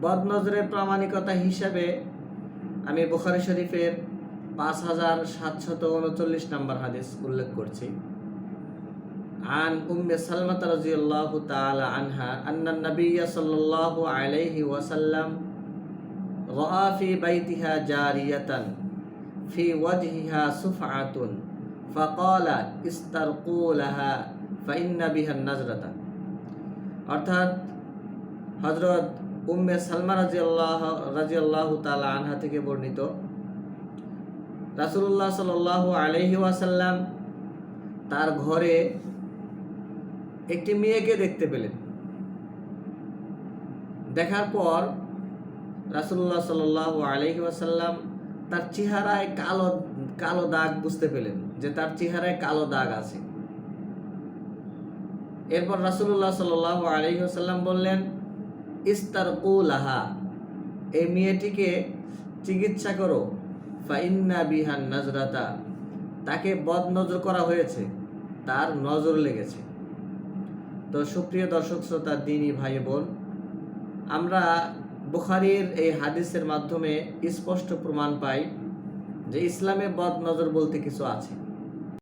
বদনজরের প্রামাণিকতা হিসাবে আমি বুখারি শরীফের পাঁচ হাজার সাতশত উনচল্লিশ নম্বর হাদিস উল্লেখ করছি عن أم سلمة رضي الله تعالى عنها أن النبي صلى الله عليه وسلم رأى في بيتها جارية في وجهها سفعة فقال استرقوا لها فإن بها النزرة অর্থাৎ হজরত উম্মে সালমা রাজিয়াল্লাহ রাজিয়াল্লাহ তালা আনহা থেকে বর্ণিত। রাসুল্লাহ সাল আলহি ওয়াসাল্লাম তার ঘরে একটি মেয়েকে দেখতে পেলেন। দেখার পর রাসুল্লাহ সাল আলহি ওয়াসাল্লাম তার চেহারায় কালো কালো দাগ বুঝতে পেলেন যে তার চেহারায় কালো দাগ আছে। এরপর রাসুল্লাহ সাল আলহি ওয়াসাল্লাম বললেন ইস্তার লাহা। এই মেয়েটিকে চিকিৎসা করো। ফাইন্না বিহান নজরাতা। তাকে বদ নজর করা হয়েছে। তার নজর লেগেছে। তো সুপ্রিয় দর্শক, শ্রোতা, দিনী ভাই বোন, আমরা বুখারির এই হাদিসের মাধ্যমে স্পষ্ট প্রমাণ পাই যে ইসলামে বদ নজর বলতে কিছু আছে।